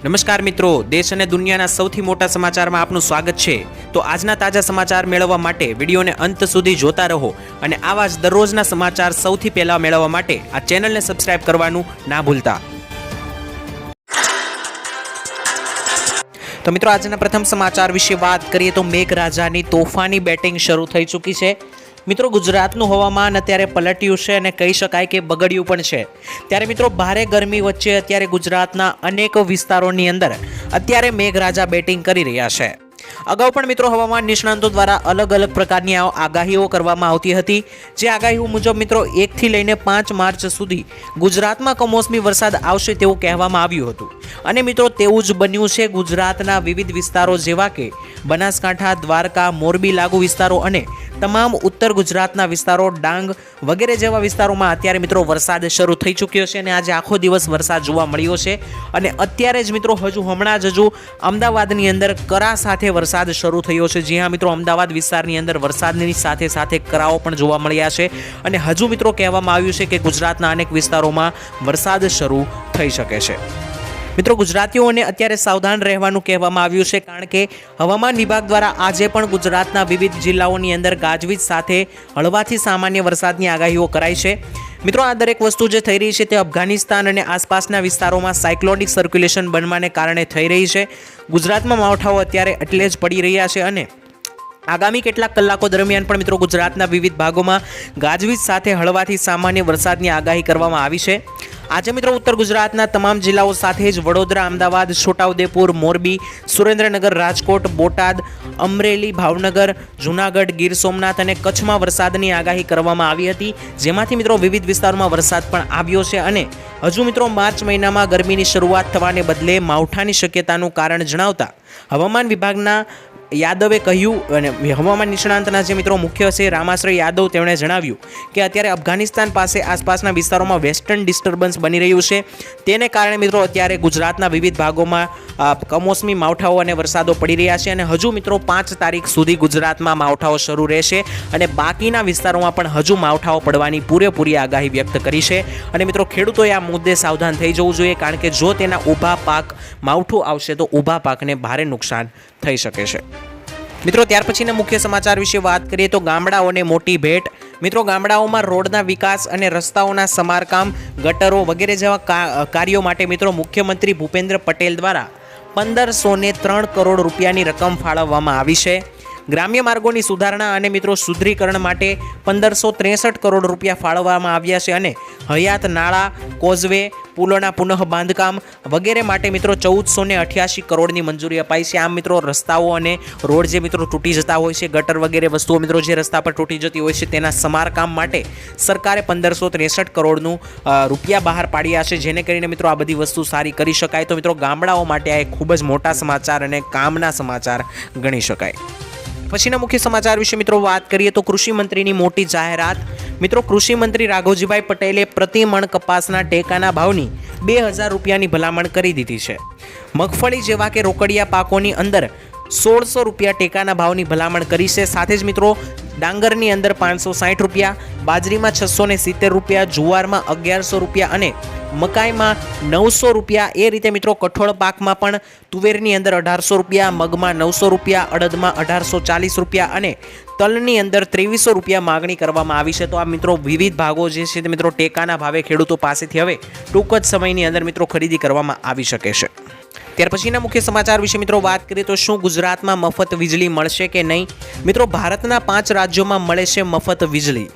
નમસ્કાર મિત્રો, દેશ અને દુનિયાના સૌથી મોટા સમાચારમાં આપનું સ્વાગત છે. તો આજના તાજા સમાચાર મેળવવા માટે વિડીયોને અંત સુધી જોતા રહો અને આવા જ દરરોજના સમાચાર સૌથી પહેલા મેળવવા માટે આ ચેનલને સબસ્ક્રાઇબ કરવાનું ના ભૂલતા. તો મિત્રો, આજના પ્રથમ સમાચાર વિશે વાત કરીએ તો મેઘરાજાની તોફાની બેટિંગ શરૂ થઈ ચૂકી છે. મિત્રો ગુજરાતનું હવામાન અત્યારે પલટ્યું છે અને કહી શકાય કે બગડ્યું પણ છે. ત્યારે મિત્રો ભારે ગરમી વચ્ચે અત્યારે ગુજરાતના અનેક વિસ્તારોની અંદર અત્યારે મેઘરાજા બેટિંગ કરી રહ્યા છે. અગાઉ પણ મિત્રો હવામાન નિષ્ણાંતો દ્વારા અલગ અલગ પ્રકારની આગાહીઓ કરવામાં આવતી હતી. જે આગાહીઓ મુજબ મિત્રો એકથી લઈને પાંચ માર્ચ સુધી ગુજરાતમાં કમોસમી વરસાદ આવશે તેવું કહેવામાં આવ્યું હતું. અને મિત્રો તેવું જ બન્યું છે ગુજરાતના વિવિધ વિસ્તારો જેવા કે બનાસકાંઠા, દ્વારકા, મોરબી લાગુ વિસ્તારો અને તમામ ઉત્તર ગુજરાતના વિસ્તારો, ડાંગ વગેરે જેવા વિસ્તારોમાં અત્યારે મિત્રો વરસાદ શરૂ થઈ ચૂક્યો છે અને આજે આખો દિવસ વરસાદ જોવા મળ્યો છે. અને અત્યારે જ મિત્રો હજુ હમણાં જ હજુ અમદાવાદની અંદર કરા સાથે વરસાદ શરૂ થયો છે. જી હા મિત્રો, અમદાવાદ વિસ્તારની અંદર વરસાદની સાથે સાથે કરાઓ પણ જોવા મળ્યા છે. અને હજુ મિત્રો કહેવામાં આવ્યું છે કે ગુજરાતના અનેક વિસ્તારોમાં વરસાદ શરૂ થઈ શકે છે. મિત્રો, ગુજરાતીઓને અત્યારે સાવધાન રહેવાનું કહેવામાં આવ્યું છે કારણ કે હવામાન વિભાગ દ્વારા આજે પણ ગુજરાતના વિવિધ જિલ્લાઓની અંદર ગાજવીજ સાથે હળવાથી સામાન્ય વરસાદની આગાહીઓ કરાઈ છે. મિત્રો, આ દરેક વસ્તુ જે થઈ રહી છે તે અફઘાનિસ્તાન અને આસપાસના વિસ્તારોમાં સાયક્લોનિક સર્ક્યુલેશન બનવાને કારણે થઈ રહી છે. ગુજરાતમાં માવઠાઓ અત્યારે એટલે જ પડી રહ્યા છે અને આગામી કેટલાક કલાકો દરમિયાન પણ મિત્રો ગુજરાતના વિવિધ ભાગોમાં ગાજવીજ સાથે હળવાથી સામાન્ય વરસાદની આગાહી કરવામાં આવી છે. આજે મિત્રો ઉત્તર ગુજરાતના તમામ જિલ્લાઓ સાથે જ વડોદરા, અમદાવાદ, છોટાઉદેપુર, મોરબી, સુરેન્દ્રનગર, રાજકોટ, બોટાદ, અમરેલી, ભાવનગર, જૂનાગઢ, ગીર સોમનાથ અને કચ્છમાં વરસાદની આગાહી કરવામાં આવી હતી. જેમાંથી મિત્રો વિવિધ વિસ્તારોમાં વરસાદ પણ આવ્યો છે અને હજુ મિત્રો માર્ચ મહિનામાં ગરમીની શરૂઆત થવાને બદલે માવઠાની શક્યતાનું કારણ જણાવતા હવામાન વિભાગના યાદવે કહ્યું અને હવામાન નિષ્ણાંતના જે મિત્રો મુખ્ય છે રામાશ્રય યાદવ, તેમણે જણાવ્યું કે અત્યારે અફઘાનિસ્તાન પાસે આસપાસના વિસ્તારોમાં વેસ્ટર્ન ડિસ્ટર્બન્સ બની રહ્યું છે. તેને કારણે મિત્રો અત્યારે ગુજરાતના વિવિધ ભાગોમાં કમોસમી માવઠાઓ અને વરસાદો પડી રહ્યા છે અને હજુ મિત્રો પાંચ તારીખ સુધી ગુજરાતમાં માવઠાઓ શરૂ રહેશે અને બાકીના વિસ્તારોમાં પણ હજુ માવઠાઓ પડવાની પૂરેપૂરી આગાહી વ્યક્ત કરી છે. અને મિત્રો ખેડૂતોએ આ મુદ્દે સાવધાન થઈ જવું જોઈએ કારણ કે જો તેના ઊભા પાક માવઠું આવશે તો ઊભા પાકને ભારે નુકસાન થઈ શકે છે. મિત્રો, ત્યાર પછીના મુખ્ય સમાચાર વિશે વાત કરીએ તો ગામડાઓને મોટી ભેટ. મિત્રો, ગામડાઓમાં રોડના વિકાસ અને રસ્તાઓના સમારકામ, ગટરો વગેરે જેવા કાર્યો માટે મિત્રો મુખ્યમંત્રી ભૂપેન્દ્ર પટેલ દ્વારા પંદરસો ને ત્રણ કરોડ રૂપિયાની રકમ ફાળવવામાં આવી છે. ગ્રામ્ય માર્ગોની સુધારણા અને મિત્રો સુધરીકરણ માટે પંદરસો ત્રેસઠ કરોડ રૂપિયા ફાળવવામાં આવ્યા છે અને હયાત નાળા કોઝવે, પુલોના પુનઃ બાંધકામ વગેરે માટે મિત્રો ચૌદસો ને અઠ્યાસી કરોડની મંજૂરી અપાઈ છે. આમ મિત્રો રસ્તાઓ અને રોડ જે મિત્રો તૂટી જતા હોય છે, ગટર વગેરે વસ્તુઓ મિત્રો જે રસ્તા પર તૂટી જતી હોય છે, તેના સમારકામ માટે સરકારે પંદરસો ત્રેસઠ કરોડનું રૂપિયા બહાર પાડ્યા છે. જેને કરીને મિત્રો આ બધી વસ્તુ સારી કરી શકાય. તો મિત્રો ગામડાઓ માટે આ એક ખૂબ જ મોટા સમાચાર અને કામના સમાચાર ગણી શકાય. પછીના મુખ્ય સમાચાર વિશે મિત્રો વાત કરીએ તો કૃષિ મંત્રીની મોટી જાહેરાત. મિત્રો, કૃષિ મંત્રી રાઘોજીભાઈ પટેલે પ્રતિ મણ કપાસના ટેકાના ભાવની બે હજાર રૂપિયાની ભલામણ કરી દીધી છે. મગફળી જેવા કે રોકડિયા પાકોની અંદર સોળસો રૂપિયા ટેકાના ભાવની ભલામણ કરી છે. સાથે જ મિત્રો, ડાંગરની અંદર પાંચસો સાઠ રૂપિયા, બાજરીમાં છસો ને સિત્તેર રૂપિયા, જુવારમાં અગિયારસો રૂપિયા અને મકાઈમાં નવસો રૂપિયા. એ રીતે મિત્રો, કઠોળ પાકમાં પણ તુવેરની અંદર અઢારસો રૂપિયા, મગમાં નવસો રૂપિયા, અડદમાં અઢારસો ચાલીસ રૂપિયા અને તલની અંદર ત્રેવીસો રૂપિયા માગણી કરવામાં આવી છે. તો આ મિત્રો, વિવિધ ભાગો જે છે તે મિત્રો, ટેકાના ભાવે ખેડૂતો પાસેથી હવે ટૂંક જ સમયની અંદર મિત્રો, ખરીદી કરવામાં આવી શકે છે. ત્યાર પછીના મુખ્ય સમાચાર વિશે મિત્રો વાત કરીએ તો શું ગુજરાતમાં મફત વીજળી મળશે કે નહીં? મિત્રો, ભારતના પાંચ રાજ્યોમાં મળે છે મફત વીજળી.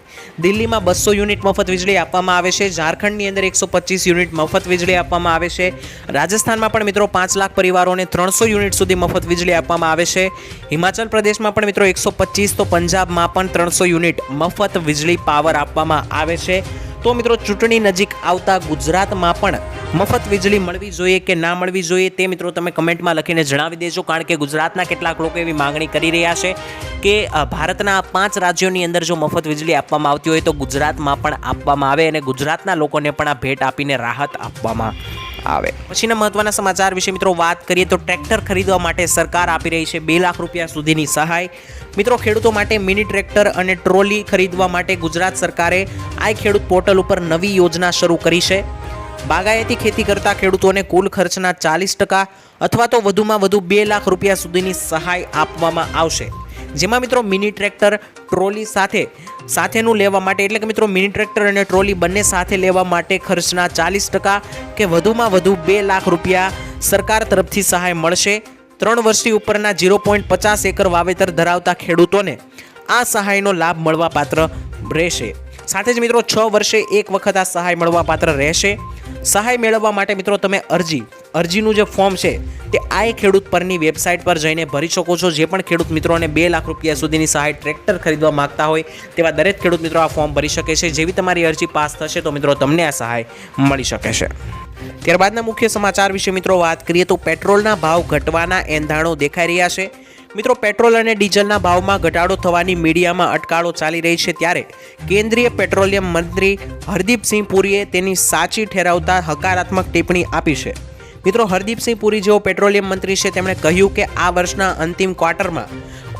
દિલ્હીમાં બસો યુનિટ મફત વીજળી આપવામાં આવે છે. ઝારખંડની અંદર એકસો પચીસ યુનિટ મફત વીજળી આપવામાં આવે છે. રાજસ્થાનમાં પણ મિત્રો પાંચ લાખ પરિવારોને ત્રણસો યુનિટ સુધી મફત વીજળી આપવામાં આવે છે. હિમાચલ પ્રદેશમાં પણ મિત્રો એકસો પચીસ, તો પંજાબમાં પણ ત્રણસો યુનિટ મફત વીજળી પાવર આપવામાં આવે છે. તો મિત્રો ચૂંટણી નજીક આવતા ગુજરાતમાં પણ મફત વીજળી મળવી જોઈએ કે ના મળવી જોઈએ તે મિત્રો તમે કમેન્ટમાં લખીને જણાવી દેજો, કારણ કે ગુજરાતના કેટલાક લોકો એવી માંગણી કરી રહ્યા છે કે ભારતના પાંચ રાજ્યોની અંદર જો મફત વીજળી આપવામાં આવતી હોય તો ગુજરાતમાં પણ આપવામાં આવે અને ગુજરાતના લોકોને પણ આ ભેટ આપીને રાહત આપવામાં આવે. પછીના મહત્વના સમાચાર વિશે મિત્રો વાત કરીએ તો ટ્રેક્ટર ખરીદવા માટે સરકાર આપી રહી છે બે લાખ રૂપિયા સુધીની સહાય. મિત્રો ખેડૂતો માટે મિની ટ્રેક્ટર અને ટ્રોલી ખરીદવા માટે ગુજરાત સરકારે આઈ ખેડૂત પોર્ટલ ઉપર નવી યોજના શરૂ કરી છે. બાગાયતી ખેતી કરતા ખેડૂતોને કુલ ખર્ચના ચાલીસ ટકા અથવા તો વધુમાં વધુ બે લાખ રૂપિયા સુધીની સહાય આપવામાં આવશે. જેમાં મિત્રો મિની ટ્રેક્ટર, ટ્રોલી સાથે, સાથેનું લેવા માટે, એટલે કે મિત્રો મિની ટ્રેક્ટર અને ટ્રોલી બંને સાથે લેવા માટે ખર્ચના ચાલીસ ટકા કે વધુમાં વધુ બે લાખ રૂપિયા સરકાર તરફથી સહાય મળશે. ત્રણ વર્ષથી ઉપરના ઝીરો પોઈન્ટ પચાસ એકર વાવેતર ધરાવતા ખેડૂતોને આ સહાયનો લાભ મળવા પાત્ર રહેશે. સાથે જ મિત્રો છ વર્ષે એક વખત આ સહાય મળવા પાત્ર રહેશે. સહાય મેળવવા માટે મિત્રો તમે અરજી, અરજીનું જે ફોર્મ છે, તે આઈ ખેડૂત પરની વેબસાઇટ પર જઈને ભરી શકો છો. જે પણ ખેડૂત મિત્રોને બે લાખ રૂપિયા સુધીની સહાય ટ્રેક્ટર ખરીદવા માગતા હોય, તેવા દરેક ખેડૂત મિત્રો આ ફોર્મ ભરી શકે છે. જેવી તમારી અરજી પાસ થશે, તો મિત્રો તમને આ સહાય મળી શકે છે. ત્યારબાદના મુખ્ય સમાચાર વિશે મિત્રો વાત કરીએ તો પેટ્રોલના ભાવ ઘટવાના એંધાણો દેખાઈ રહ્યા છે. મિત્રો, પેટ્રોલ અને ડીઝલના ભાવમાં ઘટાડો થવાની મીડિયામાં અટકાળો ચાલી રહી છે ત્યારે કેન્દ્રીય પેટ્રોલિયમ મંત્રી હરદીપસિંહ પુરીએ તેની સાચી ઠેરાવતા હકારાત્મક ટિપ્પણી આપી છે. મિત્રો, હરદીપસિંહ પુરી જેઓ પેટ્રોલિયમ મંત્રી છે, તેમણે કહ્યું કે આ વર્ષના અંતિમ ક્વાર્ટરમાં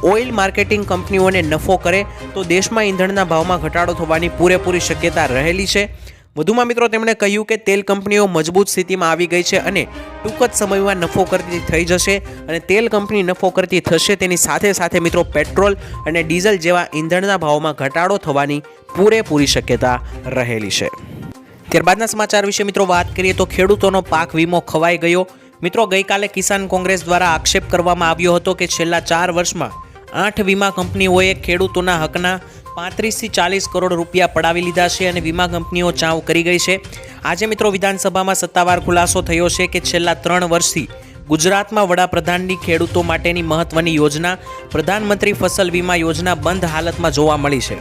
ઓઇલ માર્કેટિંગ કંપનીઓને નફો કરે તો દેશમાં ઈંધણના ભાવમાં ઘટાડો થવાની પૂરેપૂરી શક્યતા રહેલી છે. વધુમાં મિત્રો તેમણે કહ્યું કે તેલ કંપનીઓ મજબૂત સ્થિતિમાં આવી ગઈ છે અને ટૂંક જ સમયમાં નફો કરતી થઈ જશે અને તેલ કંપની નફો કરતી થશે તેની સાથે સાથે મિત્રો પેટ્રોલ અને ડીઝલ જેવા ઈંધણના ભાવમાં ઘટાડો થવાની પૂરેપૂરી શક્યતા રહેલી છે. ત્યારબાદના સમાચાર વિશે મિત્રો વાત કરીએ તો ખેડૂતોનો પાક વીમો ખવાઈ ગયો. મિત્રો ગઈકાલે કિસાન કોંગ્રેસ દ્વારા આક્ષેપ કરવામાં આવ્યો હતો કે છેલ્લા ચાર વર્ષમાં આઠ વીમા કંપનીઓએ ખેડૂતોના હકના પાંત્રીસથી ચાલીસ કરોડ રૂપિયા પડાવી લીધા છે અને વીમા કંપનીઓ ચાવ કરી ગઈ છે. આજે મિત્રો વિધાનસભામાં સત્તાવાર ખુલાસો થયો છે કે છેલ્લા ત્રણ વર્ષથી ગુજરાતમાં વડાપ્રધાનની ખેડૂતો માટેની મહત્વની યોજના, પ્રધાનમંત્રી ફસલ વીમા યોજના બંધ હાલતમાં જોવા મળી છે.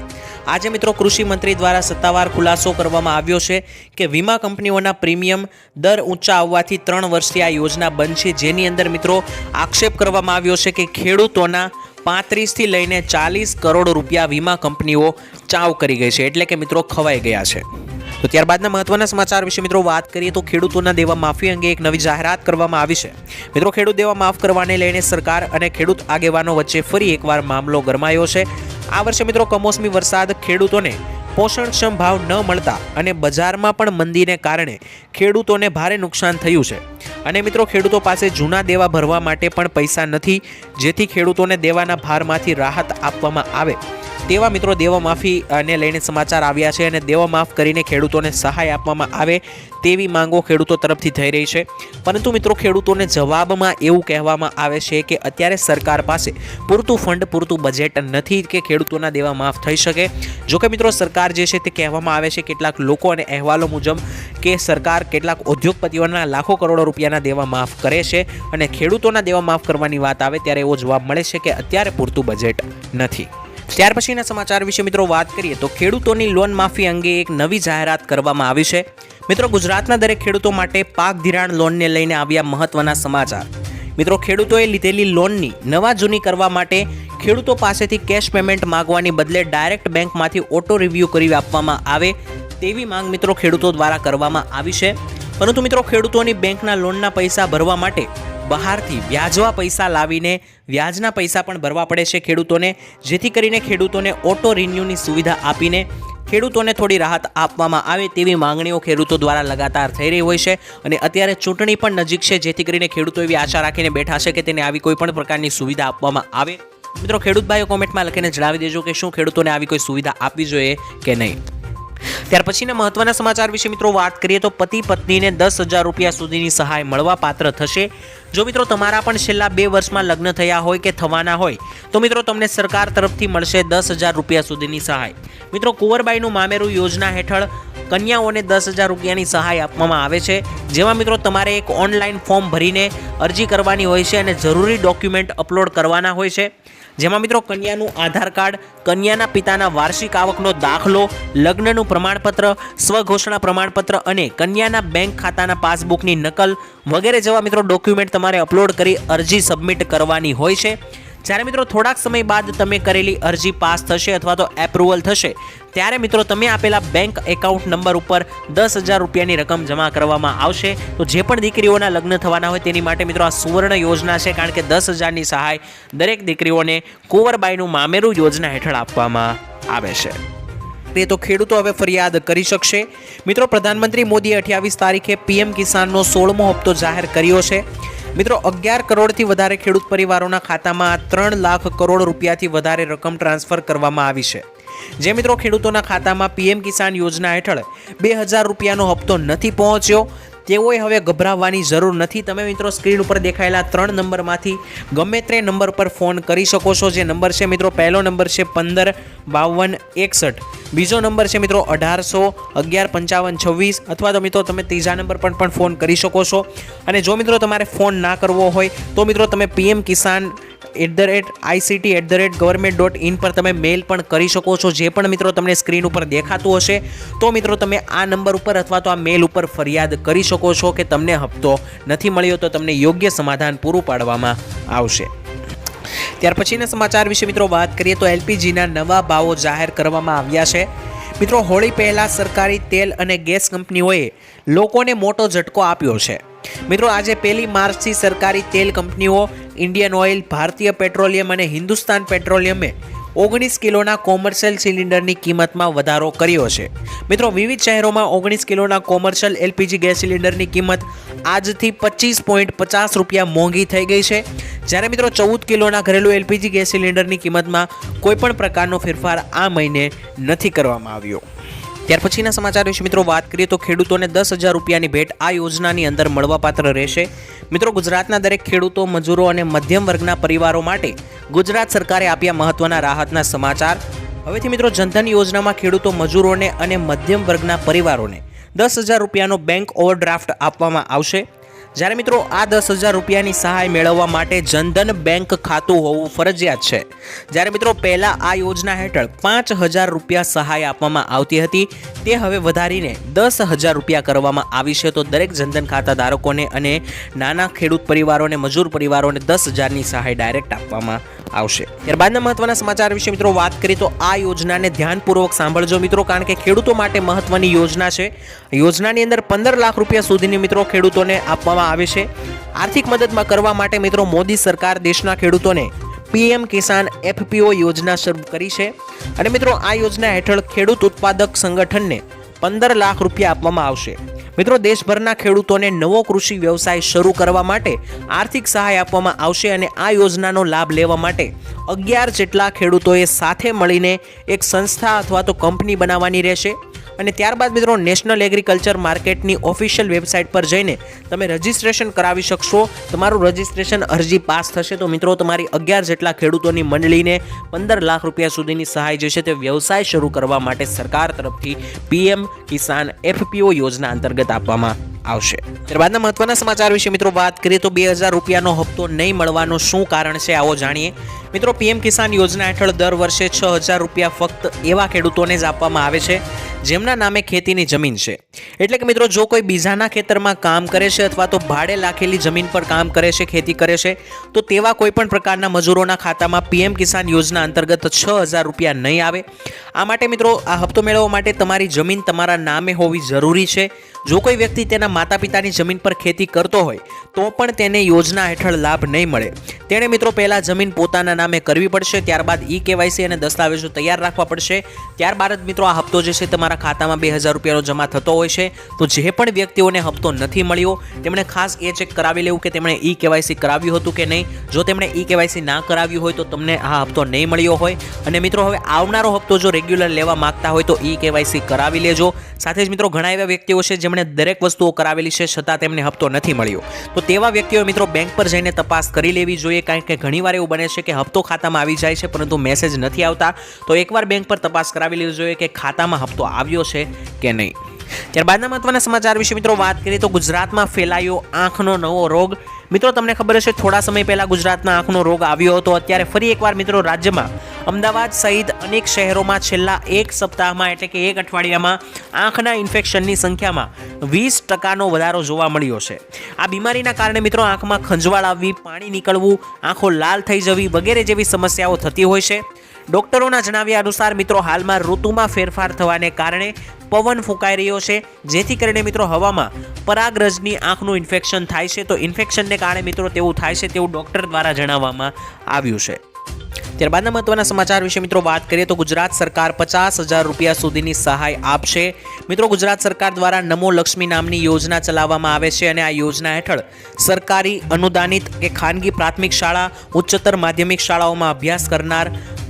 આજે મિત્રો કૃષિ મંત્રી દ્વારા સત્તાવાર ખુલાસો કરવામાં આવ્યો છે કે વીમા કંપનીઓના પ્રીમિયમ દર ઊંચા આવવાથી ત્રણ વર્ષથી આ યોજના બંધ છે. જેની અંદર મિત્રો આક્ષેપ કરવામાં આવ્યો છે કે ખેડૂતોના પાંત્રીસથી લઈને ચાલીસ કરોડ રૂપિયા વીમા કંપનીઓ ચાવ કરી ગઈ છે. એટલે કે મિત્રો ખવાઈ ગયા છે. તો ત્યારબાદના મહત્વના સમાચાર વિશે મિત્રો વાત કરીએ તો ખેડૂતોના દેવા માફી અંગે એક નવી જાહેરાત કરવામાં આવી છે. મિત્રો ખેડૂત દેવા માફ કરવાને લઈને સરકાર અને ખેડૂત આગેવાનો વચ્ચે ફરી એકવાર મામલો ગરમાયો છે. આ વર્ષે મિત્રો કમોસમી વરસાદ ખેડૂતોને પોષણક્ષમ ભાવ ન મળતા અને બજારમાં પણ મંદીને કારણે ખેડૂતોને ભારે નુકસાન થયું છે. અને મિત્રો, ખેડૂતો પાસે જૂના દેવા ભરવા માટે પણ પૈસા નથી, જેથી ખેડૂતોને દેવાના ભારમાંથી રાહત આપવામાં આવે. તેવા મિત્રો દેવા માફી લઈને સમાચાર આવ્યા છે અને દેવા માફ કરીને ખેડૂતોને સહાય આપવામાં આવે તેવી માંગો ખેડૂતો તરફથી થઈ રહી છે. પરંતુ મિત્રો ખેડૂતોને જવાબમાં એવું કહેવામાં આવે છે કે અત્યારે સરકાર પાસે પૂરતું ફંડ, પૂરતું બજેટ નથી કે ખેડૂતોના દેવા માફ થઈ શકે. જોકે મિત્રો સરકાર જે છે તે કહેવામાં આવે છે કેટલાક લોકો અને અહેવાલો મુજબ કે સરકાર કેટલાક ઉદ્યોગપતિઓના લાખો કરોડો રૂપિયાના દેવા માફ કરે છે અને ખેડૂતોના દેવા માફ કરવાની વાત આવે ત્યારે એવો જવાબ મળે છે કે અત્યારે પૂરતું બજેટ નથી. ત્યાર પછીના સમાચાર વિશે મિત્રો વાત કરીએ તો ખેડૂતોની લોન માફી અંગે એક નવી જાહેરાત કરવામાં આવી છે. મિત્રો, ગુજરાતના દરેક ખેડૂતો માટે પાક ધિરાણ લોનને લઈને આવ્યા મહત્વના સમાચાર. મિત્રો, ખેડૂતોએ લીધેલી લોનની નવા જૂની કરવા માટે ખેડૂતો પાસેથી કેશ પેમેન્ટ માંગવાની બદલે ડાયરેક્ટ બેંકમાંથી ઓટો રિવ્યૂ કરી આપવામાં આવે તેવી માંગ મિત્રો ખેડૂતો દ્વારા કરવામાં આવી છે. પરંતુ મિત્રો, ખેડૂતોની બેંકના લોનના પૈસા ભરવા માટે બહારથી વ્યાજવા પૈસા લાવીને વ્યાજના પૈસા પણ ભરવા પડે છે ખેડૂતોને, જેથી કરીને ખેડૂતોને ઓટો રિન્યૂની સુવિધા આપીને ખેડૂતોને થોડી રાહત આપવામાં આવે તેવી માંગણીઓ ખેડૂતો દ્વારા લગાતાર થઈ રહી હોય છે. અને અત્યારે ચૂંટણી પણ નજીક છે, જેથી કરીને ખેડૂતો એવી આશા રાખીને બેઠા છે કે તેને આવી કોઈ પણ પ્રકારની સુવિધા આપવામાં આવે. મિત્રો ખેડૂત ભાઈઓ કોમેન્ટમાં લખીને જણાવી દેજો કે શું ખેડૂતોને આવી કોઈ સુવિધા આપવી જોઈએ કે નહીં. ત્યાર પછીના મહત્વના સમાચાર વિશે મિત્રો વાત કરીએ તો પતિ પત્નીને દસ હજાર રૂપિયા સુધીની સહાય મળવા પાત્ર થશે. જો મિત્રો તમારા પણ છેલ્લા બે વર્ષમાં લગ્ન થયા હોય કે થવાના હોય, તો મિત્રો તમને સરકાર તરફથી મળશે દસ હજાર રૂપિયા સુધીની સહાય. મિત્રો કુંવરબાઈનું મામેરું યોજના હેઠળ કન્યાઓને દસ હજાર રૂપિયાની સહાય આપવામાં આવે છે. જેમાં મિત્રો તમારે એક ઓનલાઈન ફોર્મ ભરીને અરજી કરવાની હોય છે અને જરૂરી ડોક્યુમેન્ટ અપલોડ કરવાના હોય છે. જેમાં મિત્રો કન્યાનું આધાર કાર્ડ, કન્યાના પિતાના વાર્ષિક આવકનો દાખલો, લગ્નનું પ્રમાણપત્ર, સ્વઘોષણા પ્રમાણપત્ર અને કન્યાના બેંક ખાતાના પાસબુકની નકલ વગેરે જેવા મિત્રો ડોક્યુમેન્ટ તમારે અપલોડ કરી અરજી સબમિટ કરવાની હોય છે. જ્યારે મિત્રો થોડાક સમય બાદ તમે કરેલી અરજી પાસ થશે અથવા તો એપ્રુવલ થશે, ત્યારે મિત્રો તમે આપેલા બેંક એકાઉન્ટ નંબર ઉપર દસ હજાર રૂપિયાની રકમ જમા કરવામાં આવશે. તો જે પણ દીકરીઓના લગ્ન થવાના હોય તેની માટે મિત્રો આ સુવર્ણ યોજના છે, કારણ કે દસ હજારની સહાય દરેક દીકરીઓને કુંવરબાઈનું મામેરું યોજના હેઠળ આપવામાં આવે છે. તે તો ખેડૂતો હવે ફરિયાદ કરી શકશે. મિત્રો, પ્રધાનમંત્રી મોદીએ અઠ્યાવીસ તારીખે પીએમ કિસાનનો સોળમો હપ્તો જાહેર કર્યો છે. મિત્રો, અગિયાર કરોડથી વધારે ખેડૂત પરિવારોના ખાતામાં ત્રણ લાખ કરોડ રૂપિયાથી વધારે રકમ ટ્રાન્સફર કરવામાં આવી છે. જે મિત્રો ખેડૂતોના ખાતામાં પીએમ કિસાન યોજના હેઠળ બે હજાર રૂપિયાનો હપ્તો નથી પહોંચ્યો તેઓએ હવે ગભરાવવાની જરૂર નથી. તમે મિત્રો સ્ક્રીન ઉપર દેખાયેલા ત્રણ નંબરમાંથી ગમે તે નંબર પર ફોન કરી શકો છો. જે નંબર છે મિત્રો, પહેલો નંબર છે પંદર બાવન એકસઠ. બીજો નંબર છે મિત્રો અઢારસો અગિયાર પંચાવન છવ્વીસ. અથવા તો મિત્રો તમે ત્રીજા નંબર પર પણ ફોન કરી શકો છો. અને જો મિત્રો તમારે ફોન ના કરવો હોય, તો મિત્રો તમે PM Kisan at the rate ICT at the rate government dot in પર તમે મેલ પણ કરી શકો છો. જે પણ મિત્રો તમને સ્ક્રીન ઉપર દેખાતું હશે, તો મિત્રો તમે આ નંબર ઉપર અથવા તો આ મેલ ઉપર ફરિયાદ કરી શકો છો કે તમને હપ્તો નથી મળ્યો તો તમને યોગ્ય સમાધાન પૂરું પાડવામાં આવશે. ત્યાર પછીના સમાચાર વિશે મિત્રો વાત કરીએ તો એલપીજીના નવા ભાવો જાહેર કરવામાં આવ્યા છે. મિત્રો, હોળી પહેલાં સરકારી તેલ અને ગેસ કંપનીઓએ લોકોને મોટો ઝટકો આપ્યો છે. મિત્રો, આજે પહેલી માર્ચથી સરકારી તેલ કંપનીઓ ઇન્ડિયન ઓઇલ, ભારતીય પેટ્રોલિયમ અને હિન્દુસ્તાન પેટ્રોલિયમે ઓગણીસ કિલોના કોમર્શિયલ સિલિન્ડરની કિંમતમાં વધારો કર્યો છે. મિત્રો, વિવિધ શહેરોમાં ઓગણીસ કિલોના કોમર્શિયલ એલપીજી ગેસ સિલિન્ડરની કિંમત આજથી પચીસ પોઈન્ટ પચાસ રૂપિયા મોંઘી થઈ ગઈ છે. જ્યારે મિત્રો, ચૌદ કિલોના ઘરેલું એલપીજી ગેસ સિલિન્ડરની કિંમતમાં કોઈપણ પ્રકારનો ફેરફાર આ મહિને નથી કરવામાં આવ્યો. ત્યાર પછીના સમાચાર વિશે મિત્રો વાત કરીએ તો ખેડૂતોને દસ હજાર રૂપિયાની ભેટ આ યોજનાની અંદર મળવાપાત્ર રહેશે. મિત્રો ગુજરાતના દરેક ખેડૂતો, મજૂરો અને મધ્યમ વર્ગના પરિવારો માટે ગુજરાત સરકારે આપ્યા મહત્વના રાહતના સમાચાર. હવેથી મિત્રો જનધન યોજનામાં ખેડૂતો, મજૂરોને અને મધ્યમ વર્ગના પરિવારોને દસ હજાર રૂપિયાનો બેંક ઓવરડ્રાફ્ટ આપવામાં આવશે. જ્યારે મિત્રો આ દસ હજાર રૂપિયાની સહાય મેળવવા માટે જનધન બેંક ખાતું હોવું ફરજિયાત છે. જ્યારે મિત્રો પહેલાં આ યોજના હેઠળ પાંચ હજાર રૂપિયા સહાય આપવામાં આવતી હતી, તે હવે વધારીને દસ હજાર રૂપિયા કરવામાં આવી છે. તો દરેક જનધન ખાતા ધારકોને અને નાના ખેડૂત પરિવારોને, મજૂર પરિવારોને દસ હજારની સહાય ડાયરેક્ટ આપવામાં આવશે. ત્યારબાદના મહત્વના સમાચાર વિશે મિત્રો વાત કરીએ તો આ યોજનાને ધ્યાનપૂર્વક સાંભળજો મિત્રો, કારણ કે ખેડૂતો માટે મહત્વની યોજના છે. યોજનાની અંદર પંદર લાખ રૂપિયા સુધીની મિત્રો ખેડૂતોને આપવામાં આવે છે. આર્થિક મદદમાં કરવા માટે મિત્રો મોદી સરકાર દેશના ખેડૂતોને પીએમ કિસાન એફપીઓ યોજના શરૂ કરી છે. અને મિત્રો આ યોજના હેઠળ ખેડૂત ઉત્પાદક સંગઠનને પંદર લાખ રૂપિયા આપવામાં આવશે. મિત્રો દેશભરના ખેડૂતોને નવો કૃષિ વ્યવસાય શરૂ કરવા માટે આર્થિક સહાય આપવામાં આવશે અને આ યોજનાનો લાભ લેવા માટે અગિયાર જેટલા ખેડૂતોએ સાથે મળીને એક સંસ્થા અથવા તો કંપની બનાવવાની રહેશે. અને ત્યારબાદ મિત્રો નેશનલ એગ્રીકલ્ચર માર્કેટની ઓફિશિયલ વેબસાઇટ પર જઈને તમે રજિસ્ટ્રેશન કરાવી શકશો. તમારું રજિસ્ટ્રેશન અરજી પાસ થશે તો મિત્રો તમારી અગિયાર જેટલા ખેડૂતોની મંડળીને પંદર લાખ રૂપિયા સુધીની સહાય જે છે તે વ્યવસાય શરૂ કરવા માટે સરકાર તરફથી પીએમ કિસાન એફપીઓ યોજના અંતર્ગત આપવામાં આવશે. ત્યારબાદના મહત્વના સમાચાર વિશે મિત્રો વાત કરીએ તો બે હજાર રૂપિયાનો હપ્તો નહીં મળવાનું શું કારણ છે આવો જાણીએ. મિત્રો પીએમ કિસાન યોજના હેઠળ દર વર્ષે છ હજાર રૂપિયા ફક્ત એવા ખેડૂતોને જ આપવામાં આવે છે જેમના નામે ખેતીની જમીન છે. એટલે કે મિત્રો, જો કોઈ બીજાના ખેતરમાં કામ કરે છે અથવા તો ભાડે લાખેલી જમીન પર કામ કરે છે, ખેતી કરે છે, તો તેવા કોઈ પણ પ્રકારના મજૂરોના ખાતામાં પીએમ કિસાન યોજના અંતર્ગત છ હજાર રૂપિયા નહીં આવે. આ માટે મિત્રો, આ હપ્તો મેળવવા માટે તમારી જમીન તમારા નામે હોવી જરૂરી છે. જો કોઈ વ્યક્તિ તેના માતા પિતાની જમીન પર ખેતી કરતો હોય, તો પણ તેને યોજના હેઠળ લાભ નહીં મળે. તેણે મિત્રો પહેલાં જમીન પોતાના નામે કરવી પડશે, ત્યારબાદ ઈ કેવાયસી અને દસ્તાવેજો તૈયાર રાખવા પડશે. ત્યારબાદ જ મિત્રો આ હપ્તો જે છે તમારા ખાતામાં બે હજાર રૂપિયાનો જમા થતો હોય છે. તો જે પણ વ્યક્તિઓને હપ્તો નથી મળ્યો, તેમણે ખાસ એ ચેક કરાવી લેવું કે તેમણે ઈ કેવાયસી કરાવ્યું હતું કે નહીં. જો તેમણે ઈ કેવાયસી ના કરાવ્યું હોય, તો તમને આ હપ્તો નહીં મળ્યો હોય. અને મિત્રો હવે આવનારો હપ્તો જો રેગ્યુલર લેવા માંગતા હોય, તો ઈ કેવાયસી કરાવી લેજો. સાથે જ મિત્રો ઘણા એવા વ્યક્તિઓ છે જેમણે દરેક વસ્તુઓ કરાવેલી છે, છતાં તેમને હપ્તો નથી મળ્યો. તો તેવા વ્યક્તિઓએ મિત્રો બેંક પર જઈને તપાસ કરી લેવી જોઈએ. કારણ કે ઘણીવાર એવું બને છે કે હપ્તો ખાતામાં આવી જાય છે, પરંતુ મેસેજ નથી આવતા. તો એકવાર બેંક પર તપાસ કરાવી લેવી જોઈએ કે ખાતામાં હપ્તો આવ્યો છે કે નહીં. ત્યારબાદના મહત્વના સમાચાર વિશે મિત્રો વાત કરીએ તો ગુજરાતમાં ફેલાયો આંખનો નવો રોગ. મિત્રો, તમને ખબર હશે, થોડા સમય પહેલા ગુજરાતમાં આંખનો રોગ આવ્યો હતો. અત્યારે ફરી એકવાર મિત્રો, રાજ્યમાં અમદાવાદ સહિત અનેક શહેરોમાં છેલ્લા એક સપ્તાહમાં, એટલે કે એક અઠવાડિયામાં, આંખના ઇન્ફેક્શનની સંખ્યામાં વીસ ટકાનો વધારો જોવા મળ્યો છે. આ બીમારીના કારણે મિત્રો, આંખમાં ખંજવાળ આવવી, પાણી નીકળવું, આંખો લાલ થઈ જવી વગેરે જેવી સમસ્યાઓ થતી હોય છે. ડોક્ટરોના જણાવ્યા અનુસાર મિત્રો, હાલમાં ઋતુમાં ફેરફાર થવાને કારણે પવન ફૂંકાઈ રહ્યો છે. જેથી કરીને મિત્રો, હવામાં પરાગરજની આંખનું ઇન્ફેક્શન થાય છે. તો ઇન્ફેક્શનને કારણે મિત્રો તેવું થાય છે તેવું ડોક્ટર દ્વારા જણાવવામાં આવ્યું છે. ત્યારબાદના મહત્વના સમાચાર વિશે મિત્રો વાત કરીએ તો ગુજરાત સરકાર પચાસ હજાર રૂપિયા સુધીની સહાય આપશે. મિત્રો ગુજરાત સરકાર દ્વારા નમો લક્ષ્મી નામની યોજના ચલાવવામાં આવે છે અને આ યોજના હેઠળ સરકારી અનુદાનિત કે ખાનગી પ્રાથમિક શાળા, ઉચ્ચતર માધ્યમિક શાળાઓમાં અભ્યાસ કરનાર,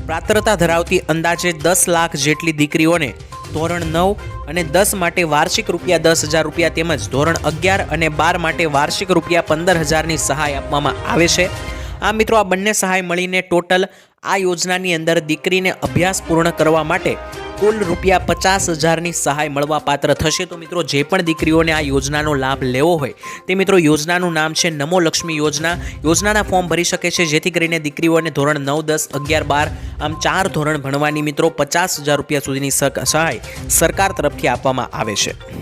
પાત્રતા ધરાવતી અંદાજે દસ લાખ જેટલી દીકરીઓને ધોરણ નવ અને દસ માટે વાર્ષિક રૂપિયા દસ હજાર રૂપિયા તેમજ ધોરણ અગિયાર અને બાર માટે વાર્ષિક રૂપિયા પંદર હજારની સહાય આપવામાં આવે છે. આ મિત્રો આ બંને સહાય મળીને ટોટલ આ યોજનાની અંદર દીકરીને અભ્યાસ પૂર્ણ કરવા માટે કુલ રૂપિયા પચાસ હજારની સહાય મળવા પાત્ર થશે. તો મિત્રો, જે પણ દીકરીઓને આ યોજનાનો લાભ લેવો હોય, તે મિત્રો યોજનાનું નામ છે નમો લક્ષ્મી યોજના. યોજનાના ફોર્મ ભરી શકે છે, જેથી કરીને દીકરીઓને ધોરણ નવ, દસ, અગિયાર, બાર, આમ ચાર ધોરણ ભણવાની મિત્રો પચાસ હજાર રૂપિયા સુધીની સહાય સરકાર તરફથી આપવામાં આવે છે.